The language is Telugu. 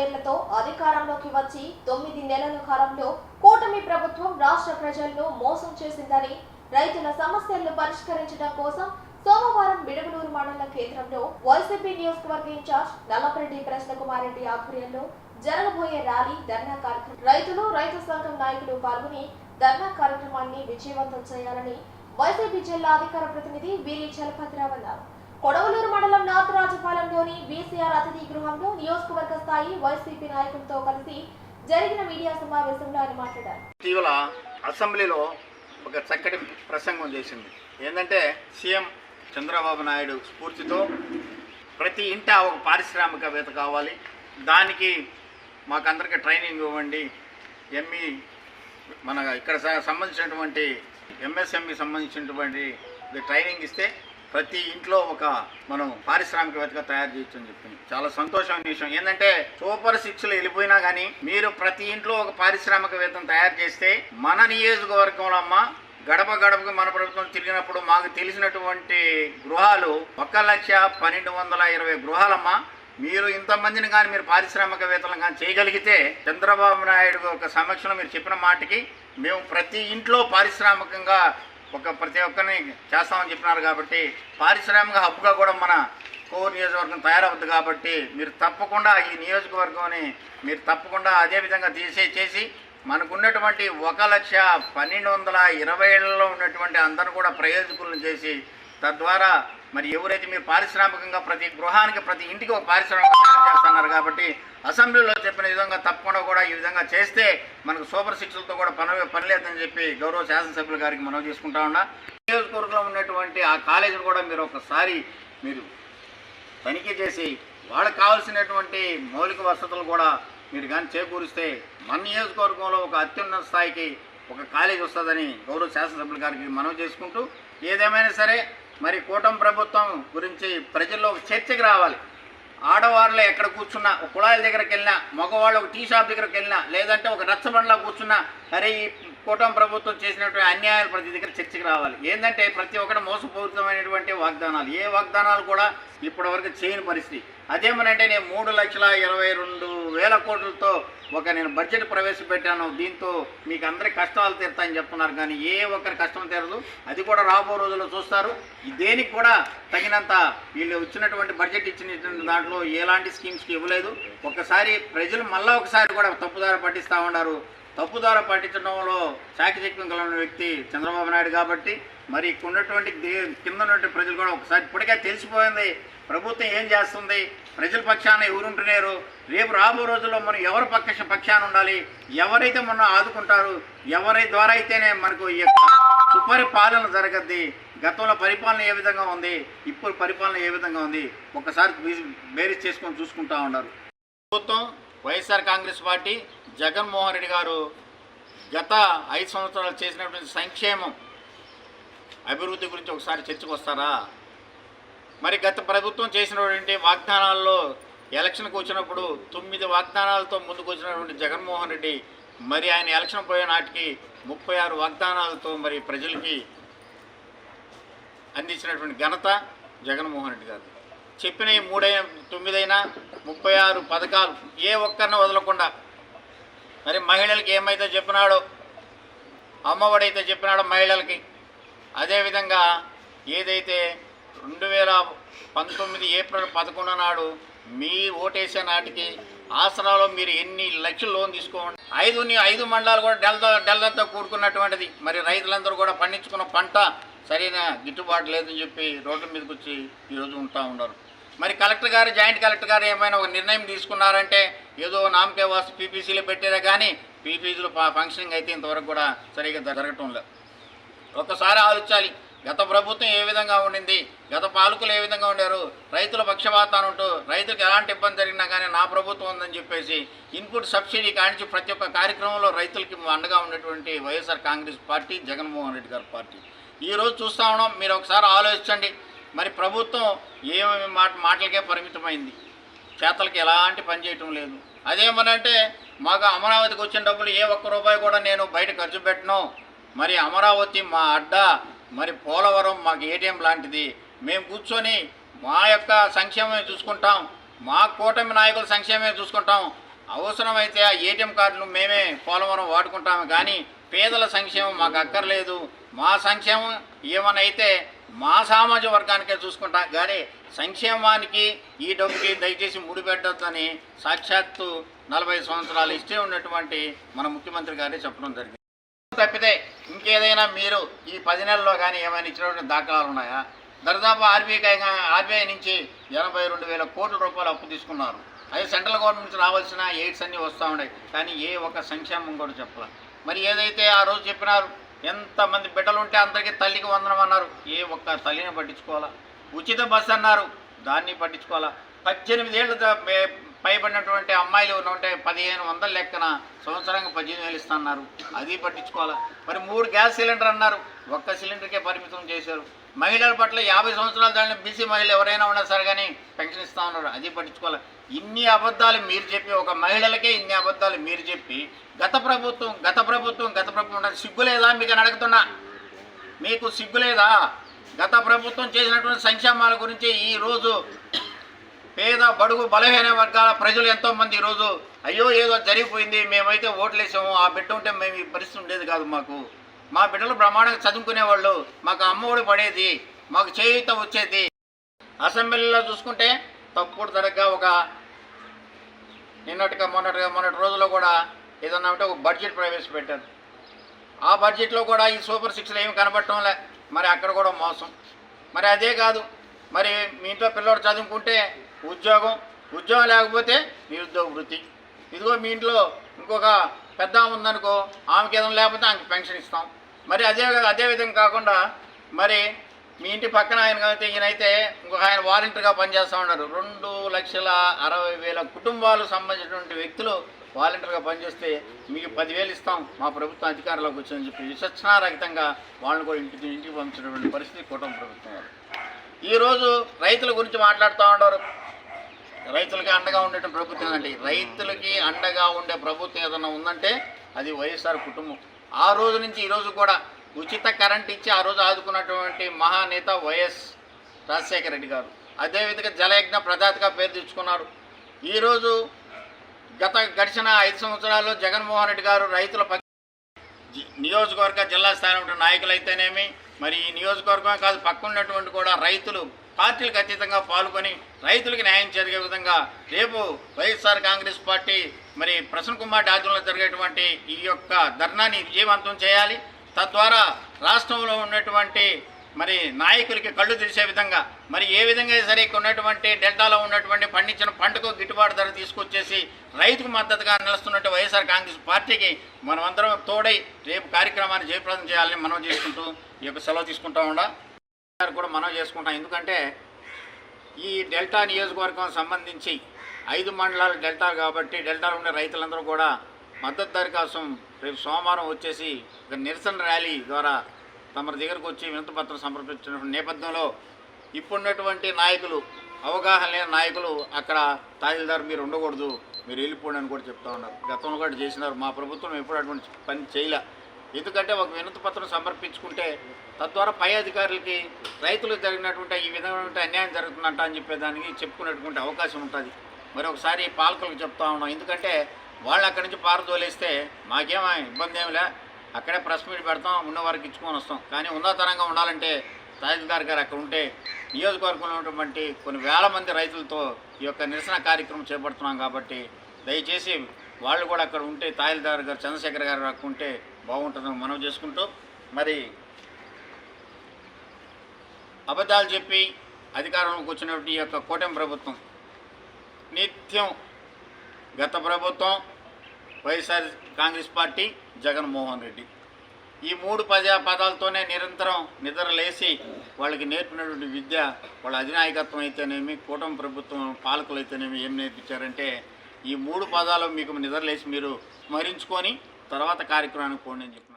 పేర్లతో అధికారంలోకి వచ్చి తొమ్మిది నెలల కాలంలో కూటమి ప్రభుత్వం రాష్ట్ర ప్రజలను మోసం చేసిందని రైతుల సమస్యలను పరిష్కరించడం కోసం సోమవారం బిడగలూరు మండల కేంద్రంలో వైసీపీ నియోజకవర్గ ఇన్ఛార్జ్ నల్లపరెడ్డి కృష్ణకుమారెడ్డి ఆధ్వర్యంలో జరగబోయే ర్యాలీ ధర్నా కార్యక్రమం. రైతులు రైతు సంఘం నాయకులు పాల్గొని ధర్నా కార్యక్రమాన్ని విజయవంతం చేయాలని వైసీపీ జిల్లా అధికార ప్రతినిధి వీరి చలపతిరావు అన్నారు. కొడవలూరు మండలం నాథరాజపాలెంలోని బీసీఆర్ అతిథి గృహంలో నియోజకవర్గ స్థాయి వైసీపీ నాయకులతో కలిసి జరిగిన మీడియా సమావేశంలో ఆయన మాట్లాడారు. ఇటీవల అసెంబ్లీలో ఒక చక్కటి ప్రసంగం చేసింది. ఏంటంటే సీఎం చంద్రబాబు నాయుడు స్ఫూర్తితో ప్రతి ఇంట ఒక పారిశ్రామికవేత్త కావాలి. దానికి మాకందరికి ట్రైనింగ్ ఇవ్వండి. ఎంఈ మన ఇక్కడ సంబంధించినటువంటి ఎంఎస్ఎంఈ సంబంధించినటువంటి ట్రైనింగ్ ఇస్తే ప్రతి ఇంట్లో ఒక మనం పారిశ్రామికవేత్తగా తయారు చేయొచ్చు అని చెప్పింది. చాలా సంతోషమైన విషయం. ఏంటంటే సూపర్ సిక్స్లో వెళ్ళిపోయినా కానీ మీరు ప్రతి ఇంట్లో ఒక పారిశ్రామికవేత్తను తయారు చేస్తే మన నియోజకవర్గంలో అమ్మ గడప గడపకి మన ప్రభుత్వం తిరిగినప్పుడు మాకు తెలిసినటువంటి గృహాలు ఒక లక్ష పన్నెండు వందల ఇరవై గృహాలమ్మా. మీరు ఇంతమందిని కానీ మీరు పారిశ్రామికవేత్తలను కానీ చేయగలిగితే చంద్రబాబు నాయుడు ఒక సమక్షంలో మీరు చెప్పిన మాటకి మేము ప్రతి ఇంట్లో పారిశ్రామికంగా ఒక ప్రతి ఒక్కరిని చేస్తామని చెప్పినారు కాబట్టి పారిశ్రామిక హబ్గా కూడా మన కోర్ నియోజకవర్గం తయారవుద్ది కాబట్టి మీరు తప్పకుండా ఈ నియోజకవర్గంని మీరు తప్పకుండా అదే విధంగా తీసే చేసి మనకున్నటువంటి ఒక లక్ష పన్నెండు వందల ఇరవై ఏళ్ళలో ఉన్నటువంటి అందరూ కూడా ప్రయోజకులను చేసి తద్వారా మరి ఎవరైతే మీరు పారిశ్రామికంగా ప్రతి గృహానికి ప్రతి ఇంటికి ఒక పారిశ్రామిక తయారు చేస్తున్నారు కాబట్టి అసెంబ్లీలో చెప్పిన విధంగా తప్పకుండా కూడా ఈ విధంగా చేస్తే మనకు సూపర్ శిక్షలతో కూడా పని పని లేదని చెప్పి గౌరవ శాసనసభ్యుల గారికి మనం చేసుకుంటా ఉన్నా. నియోజకవర్గంలో ఉన్నటువంటి ఆ కాలేజీని కూడా మీరు ఒకసారి మీరు తనిఖీ చేసి వాళ్ళకి కావాల్సినటువంటి మౌలిక వసతులు కూడా మీరు కానీ చేకూరిస్తే మన నియోజకవర్గంలో ఒక అత్యున్నత స్థాయికి ఒక కాలేజ్ వస్తుందని గౌరవ శాసనసభ్యుల గారికి మనవి చేసుకుంటూ ఏదేమైనా సరే మరి కూటమి ప్రభుత్వం గురించి ప్రజల్లో చర్చకు రావాలి. ఆడవాళ్ళు ఎక్కడ కూర్చున్నా ఒక కుళాయిల దగ్గరికి వెళ్ళినా మగవాళ్ళు ఒక టీ షాప్ దగ్గరికి వెళ్ళినా లేదంటే ఒక రచ్చబండ్లా కూర్చున్నా అరే ఈ కూటమి ప్రభుత్వం చేసినటువంటి అన్యాయాలు ప్రతి దగ్గర చర్చకు రావాలి. ఏంటంటే ప్రతి ఒక్కటి మోసపూరితమైనటువంటి వాగ్దానాలు. ఏ వాగ్దానాలు కూడా ఇప్పటివరకు చేయని పరిస్థితి. అదేమనంటే నేను మూడు లక్షల ఇరవై రెండు వేల కోట్లతో ఒక నేను బడ్జెట్ ప్రవేశపెట్టాను. దీంతో మీకు అందరి కష్టాలు తీరుతాయని చెప్తున్నారు. కానీ ఏ ఒక్కరి కష్టం తీరదు. అది కూడా రాబో రోజుల్లో చూస్తారు. దేనికి కూడా తగినంత వీళ్ళు వచ్చినటువంటి బడ్జెట్ ఇచ్చిన దాంట్లో ఎలాంటి స్కీమ్స్కి ఇవ్వలేదు. ఒకసారి ప్రజలు మళ్ళీ ఒకసారి కూడా తప్పుదారి పట్టిస్తూ ఉన్నారు. తప్పుదారి పట్టించడంలో చాకచక్యం కలిగిన వ్యక్తి చంద్రబాబు నాయుడు కాబట్టి మరి ఇక్కడ ఉన్నటువంటి దే- కింద ఉన్నటువంటి ప్రజలు కూడా ఒకసారి ఇప్పటికే తెలిసిపోయింది. ప్రభుత్వం ఏం చేస్తుంది? ప్రజల పక్షాన ఎవరుంటున్నారు? రేపు రాబో రోజుల్లో మనం ఎవరి పక్ష పక్షాన ఉండాలి? ఎవరైతే మనం ఆదుకుంటారు? ఎవరి ద్వారా అయితేనే మనకు ఈ యొక్క సుపరిపాలన జరగద్ది. గతంలో పరిపాలన ఏ విధంగా ఉంది? ఇప్పుడు పరిపాలన ఏ విధంగా ఉంది? ఒకసారి బీ- బేరీజ్ చేసుకొని చూసుకుంటా ఉన్నారు. ప్రభుత్వం YSR Congress party Jaganmohan Reddy garu గత ఐదు సంవత్సరాలు చేసినటువంటి సంక్షేమం అభివృద్ధి గురించి ఒకసారి చర్చకు వస్తారా మరి గత ప్రభుత్వం చేసినటువంటి వాగ్దానాల్లో ఎలక్షన్కి వచ్చినప్పుడు తొమ్మిది వాగ్దానాలతో ముందుకు వచ్చినటువంటి జగన్మోహన్ రెడ్డి మరి ఆయన ఎలక్షన్ పోయే నాటికి ముప్పై ఆరు వాగ్దానాలతో మరి ప్రజలకి అందించినటువంటి ఘనత జగన్మోహన్ రెడ్డి గారు చెప్పిన ఈ మూడై తొమ్మిదైనా ముప్పై ఆరు పథకాలు ఏ ఒక్కరిని వదలకుండా మరి మహిళలకి ఏమైతే చెప్పినాడో అమ్మఒడైతే చెప్పినాడో మహిళలకి అదేవిధంగా ఏదైతే రెండు వేల పంతొమ్మిది ఏప్రిల్ పదకొండు నాడు మీ ఓటేసే నాటికి ఆసనాలో మీరు ఎన్ని లక్షలు లోన్ తీసుకోండి? ఐదు ఐదు మండలాలు కూడా డెల్దా డెల్దాతో కూడుకున్నటువంటిది. మరి రైతులందరూ కూడా పండించుకున్న పంట సరైన గిట్టుబాటు లేదని చెప్పి రోడ్ల మీదకి వచ్చి ఈరోజు ఉంటా ఉన్నారు. మరి కలెక్టర్ గారు జాయింట్ కలెక్టర్ గారు ఏమైనా ఒక నిర్ణయం తీసుకున్నారంటే ఏదో నామకే వాస్తు పీపీసీలో పెట్టారే కానీ పీపీసీలో ఫంక్షనింగ్ అయితే ఇంతవరకు కూడా సరిగ్గా జరగటం లేదు. ఒక్కసారి ఆలోచించాలి. గత ప్రభుత్వం ఏ విధంగా ఉండింది? గత పాలకులు ఏ విధంగా ఉండారు? రైతుల పక్షపాతాన్ని ఉంటూ రైతులకు ఎలాంటి ఇబ్బంది జరిగినా కానీ నా ప్రభుత్వం ఉందని చెప్పేసి ఇన్పుట్ సబ్సిడీ కానించి ప్రతి ఒక్క కార్యక్రమంలో రైతులకి అండగా ఉన్నటువంటి YSR Congress party Jaganmohan Reddy గారి పార్టీ. ఈరోజు చూస్తా ఉన్నాం. మీరు ఒకసారి ఆలోచించండి. మరి ప్రభుత్వం ఏమేమి మాట మాటలకే పరిమితమైంది? చేతలకి ఎలాంటి పని చేయటం లేదు. అదేమనంటే మాకు అమరావతికి వచ్చిన డబ్బులు ఏ ఒక్క రూపాయి కూడా నేను బయట ఖర్చు పెట్టను. మరి అమరావతి మా అడ్డ మరి పోలవరం మాకు ఏటీఎం లాంటిది. మేము కూర్చొని మా యొక్క సంక్షేమమే చూసుకుంటాం. మా కూటమి నాయకుల సంక్షేమమే చూసుకుంటాం. అవసరమైతే ఆ ఏటీఎం కార్డులు మేమే పోలవరం వాడుకుంటాము కానీ పేదల సంక్షేమం మాకు అక్కర్లేదు. మా సంక్షేమం ఏమనైతే మా సామాజిక వర్గానికే చూసుకుంటాం. కానీ సంక్షేమానికి ఈ డబ్బుకి దయచేసి ముడిపెట్టొద్దని సాక్షాత్తు నలభై సంవత్సరాలు ఇస్తే ఉన్నటువంటి మన ముఖ్యమంత్రి గారే చెప్పడం జరిగింది. తప్పితే ఇంకేదైనా మీరు ఈ పది నెలల్లో కానీ ఏమైనా ఇచ్చినటువంటి దాఖలాలు ఉన్నాయా? దరిదాపు ఆర్బీఐ ఆర్బీఐ నుంచి ఎనభై రెండు వేల కోట్ల రూపాయలు అప్పు తీసుకున్నారు. అది సెంట్రల్ గవర్నమెంట్ నుంచి రావాల్సిన ఎయిడ్స్ అన్నీ వస్తూ ఉన్నాయి. కానీ ఏ ఒక్క సంక్షేమం కూడా చెప్పాల. మరి ఏదైతే ఆ రోజు చెప్పినారు ఎంతమంది బిడ్డలు ఉంటే అందరికీ తల్లికి వందనం అన్నారు. ఏ ఒక్క తల్లిని పట్టించుకోవాలా? ఉచిత బస్సు అన్నారు. దాన్ని పట్టించుకోవాలా? పద్దెనిమిది పైబడినటువంటి అమ్మాయిలు ఉంటే పదిహేను వందల లెక్కన సంవత్సరానికి పద్దెనిమిది వేలు ఇస్తున్నారు. అది పట్టించుకోవాలి? మరి మూడు గ్యాస్ సిలిండర్ అన్నారు. ఒక్క సిలిండర్కే పరిమితం చేశారు. మహిళల పట్ల యాభై సంవత్సరాలు దాని బీసీ మహిళలు ఎవరైనా ఉన్నా సరే కానీ పెన్షన్ ఇస్తా ఉన్నారు. అది పట్టించుకోవాలి? ఇన్ని అబద్ధాలు మీరు చెప్పి ఒక మహిళలకే ఇన్ని అబద్ధాలు మీరు చెప్పి గత ప్రభుత్వం గత ప్రభుత్వం గత ప్రభుత్వం సిగ్గులేదా మీకు అని అడుగుతున్నా? మీకు సిగ్గులేదా గత ప్రభుత్వం చేసినటువంటి సంక్షేమాల గురించి ఈ రోజు పేద బడుగు బలహీన వర్గాల ప్రజలు ఎంతోమంది ఈరోజు అయ్యో ఏదో జరిగిపోయింది మేమైతే ఓట్లేసాము ఆ బిడ్డ ఉంటే మేము ఈ పరిస్థితి ఉండేది కాదు మాకు. మా బిడ్డలు బ్రహ్మాండంగా చదువుకునేవాళ్ళు మాకు అమ్మఒడి పడేది మాకు చేయూత వచ్చేది. అసెంబ్లీలో చూసుకుంటే తప్పుడు తరగ్గా ఒక నిన్నటిగా మొన్నటిగా మొన్నటి రోజుల్లో కూడా ఏదన్నా ఉంటే ఒక బడ్జెట్ ప్రవేశపెట్టారు. ఆ బడ్జెట్లో కూడా ఈ సూపర్ సిక్స్లో ఏమి కనబడటం మరి అక్కడ కూడా మోసం. మరి అదే కాదు మరి మీ ఇంట్లో పిల్లోడు చదువుకుంటే ఉద్యోగం ఉద్యోగం లేకపోతే నిరుద్యోగ వృత్తి. ఇదిగో మీ ఇంట్లో ఇంకొక పెద్ద ఆమె ఉందనుకో ఆమెకి ఏదైనా లేకపోతే ఆమెకి పెన్షన్ ఇస్తాం. మరి అదే అదేవిధంగా కాకుండా మరి మీ ఇంటి పక్కన ఆయన అయితే ఈయనైతే ఇంకొక ఆయన వాలంటీర్గా పనిచేస్తూ ఉన్నారు. రెండు లక్షల అరవై వేల కుటుంబాలకు సంబంధించినటువంటి వ్యక్తులు వాలంటీర్గా పనిచేస్తే మీకు పదివేలు ఇస్తాం. మా ప్రభుత్వం అధికారంలోకి వచ్చిందని చెప్పి విచక్షణారహితంగా వాళ్ళని కూడా ఇంటికి ఇంటికి పంపించినటువంటి పరిస్థితి కుటుంబ ప్రభుత్వం. వారు. ఈరోజు రైతుల గురించి మాట్లాడుతూ ఉన్నారు. రైతులకి అండగా ఉండే ప్రభుత్వం ఏదండి రైతులకి అండగా ఉండే ప్రభుత్వం ఏదైనా ఉందంటే అది వైఎస్ఆర్ కుటుంబం. ఆ రోజు నుంచి ఈరోజు కూడా ఉచిత కరెంట్ ఇచ్చి ఆ రోజు ఆదుకున్నటువంటి మహానేత వైఎస్ రాజశేఖర రెడ్డి గారు. అదేవిధంగా జలయజ్ఞ ప్రదాతగా పేరు తెచ్చుకున్నారు. ఈరోజు గత గడిచిన ఐదు సంవత్సరాల్లో జగన్మోహన్ రెడ్డి గారు రైతుల నియోజకవర్గ జిల్లా స్థాయి ఉన్న నాయకులు అయితేనేమి మరి ఈ నియోజకవర్గమే కాదు పక్కన్నటువంటి కూడా రైతులు పార్టీలకు అతీతంగా పాల్గొని రైతులకు న్యాయం జరిగే విధంగా రేపు వైఎస్ఆర్ కాంగ్రెస్ పార్టీ మరి ప్రసన్న కుమార్ ఆధ్వర్యంలో జరిగేటువంటి ఈ యొక్క ధర్నాని విజయవంతం చేయాలి. తద్వారా రాష్ట్రంలో ఉన్నటువంటి మరి నాయకులకి కళ్ళు తెరిచే విధంగా మరి ఏ విధంగా సరే ఇక్కడ ఉన్నటువంటి డెల్టాలో ఉన్నటువంటి పండించిన పంటకు గిట్టుబాటు ధర తీసుకొచ్చేసి రైతుకు మద్దతుగా నిలుస్తున్నట్టు వైఎస్ఆర్ కాంగ్రెస్ పార్టీకి మనమందరం తోడై రేపు కార్యక్రమాన్ని జయప్రదం చేయాలని మనం చేసుకుంటూ ఈ యొక్క సెలవు తీసుకుంటా ఉండా. కూడా మనం చేసుకుంటాం. ఎందుకంటే ఈ డెల్టా నియోజకవర్గం సంబంధించి ఐదు మండలాలు డెల్టా కాబట్టి డెల్టాలో ఉండే రైతులందరూ కూడా మద్దతు ధర కోసం రేపు సోమవారం వచ్చేసి ఒక నిరసన ర్యాలీ ద్వారా తమ దగ్గరకు వచ్చి వినతిపత్రం సమర్పించిన నేపథ్యంలో ఇప్పుడున్నటువంటి నాయకులు అవగాహన లేని నాయకులు అక్కడ తహసీల్దార్ మీరు ఉండకూడదు మీరు వెళ్ళిపోండి అని కూడా చెప్తా ఉన్నారు. గతంలో కూడా చేసినారు. మా ప్రభుత్వం ఎప్పుడు అటువంటి పని చేయలే. ఎందుకంటే ఒక వినతి పత్రం సమర్పించుకుంటే తద్వారా పై అధికారులకి రైతులకు జరిగినటువంటి ఈ విధమైనటువంటి అన్యాయం జరుగుతుందంట అని చెప్పేదానికి చెప్పుకునేటువంటి అవకాశం ఉంటుంది. మరి ఒకసారి పాలకులకు చెప్తా ఉన్నాం. ఎందుకంటే వాళ్ళు అక్కడి నుంచి పారదోలేస్తే మాకేమో ఇబ్బంది ఏమిలే. అక్కడే ప్రెస్ మీట్ పెడతాం ఉన్న వారికి ఇచ్చుకొని వస్తాం. కానీ ఉన్నతరంగా ఉండాలంటే తహసీల్దార్ గారు అక్కడ ఉంటే నియోజకవర్గంలో ఉన్నటువంటి కొన్ని వేల మంది రైతులతో ఈ యొక్క నిరసన కార్యక్రమం చేపడుతున్నాం కాబట్టి దయచేసి వాళ్ళు కూడా అక్కడ ఉంటే తహసీల్దార్ గారు చంద్రశేఖర్ గారు అక్కడ ఉంటే బాగుంటుందని మనం చేసుకుంటూ. మరి అబద్ధాలు చెప్పి అధికారంలోకి వచ్చినటువంటి ఈ యొక్క కూటమి ప్రభుత్వం నిత్యం గత ప్రభుత్వం YSR Congress party Jaganmohan Reddy. ఈ మూడు పద పదాలతోనే నిరంతరం నిద్రలేసి వాళ్ళకి నేర్పినటువంటి విద్య వాళ్ళ అధినాయకత్వం అయితేనేమి కూటమి ప్రభుత్వం పాలకులు అయితేనేమి ఏం నేర్పించారంటే ఈ మూడు పదాలు మీకు నిద్రలేసి మీరు స్మరించుకొని తర్వాత కార్యక్రమానికి పోండి అని చెప్పి